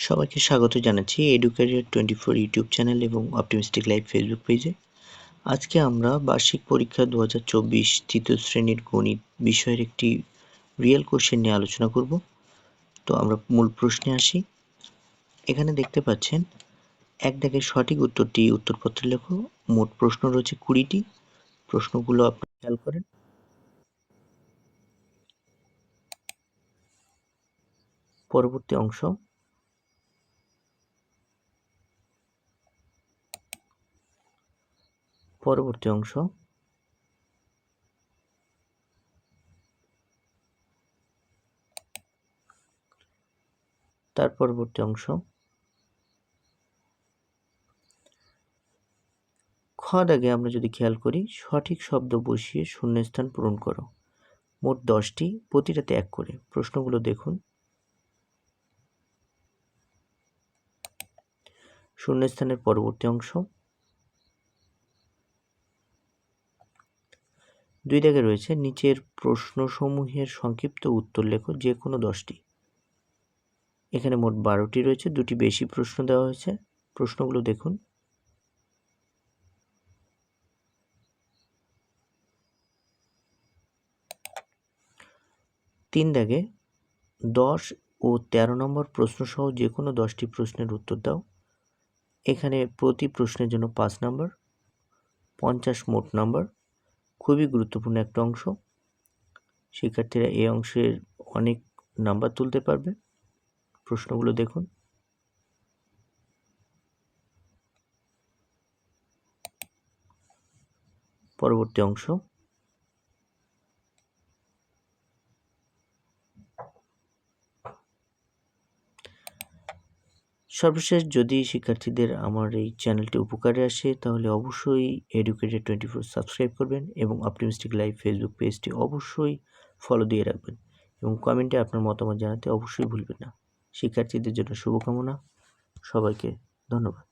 সবাইকে স্বাগত জানাচ্ছি educated twenty four YouTube channel এবং অপটিমিস্টিক লাইভ ফেসবুক পেজে আজকে আমরা বার্ষিক পরীক্ষা দু হাজার চব্বিশ তৃতীয় শ্রেণির গণিত বিষয়ের একটি রিয়েল কোশ্চেন নিয়ে আলোচনা করব। তো আমরা মূল প্রশ্নে আসি। এখানে দেখতে পাচ্ছেন, এক দাগের সঠিক উত্তরটি উত্তরপত্রে লেখো। মোট প্রশ্ন রয়েছে কুড়িটি। প্রশ্নগুলো আপনি খেয়াল করেন। পরবর্তী অংশ। পরবর্তী অংশ। তার পরবর্তী অংশ। খ দাগে আমরা যদি খেয়াল করি, সঠিক শব্দ বসিয়ে শূন্যস্থান পূরণ করো। মোট দশটি প্রতিটাতে এক করে। প্রশ্নগুলো দেখুন। শূন্যস্থানের পরবর্তী অংশ। দুই দাগে রয়েছে নিচের প্রশ্নসমূহের সংক্ষিপ্ত উত্তর লেখো যে কোনো দশটি। এখানে মোট বারোটি রয়েছে, দুটি বেশি প্রশ্ন দেওয়া হয়েছে। প্রশ্নগুলো দেখুন। তিন দাগে দশ ও ১৩ নম্বর প্রশ্নসহ যে কোনো দশটি প্রশ্নের উত্তর দাও। এখানে প্রতি প্রশ্নের জন্য পাঁচ নম্বর, পঞ্চাশ মোট নম্বর খুবই গুরুত্বপূর্ণ একটা অংশ। শিক্ষার্থীরা এই অংশের অনেক নাম্বার তুলতে পারবে। প্রশ্নগুলো দেখুন। পরবর্তী অংশ। সর্বশেষ যদি শিক্ষার্থীদের আমার এই চ্যানেলটি উপকারে আসে, তাহলে অবশ্যই এডুকেটেড টোয়েন্টি ফোর সাবস্ক্রাইব করবেন এবং অপটিমিস্টিক লাইভ ফেসবুক পেজটি অবশ্যই ফলো দিয়ে রাখবেন এবং কমেন্টে আপনার মতামত জানাতে অবশ্যই ভুলবেন না। শিক্ষার্থীদের জন্য শুভকামনা। সবাইকে ধন্যবাদ।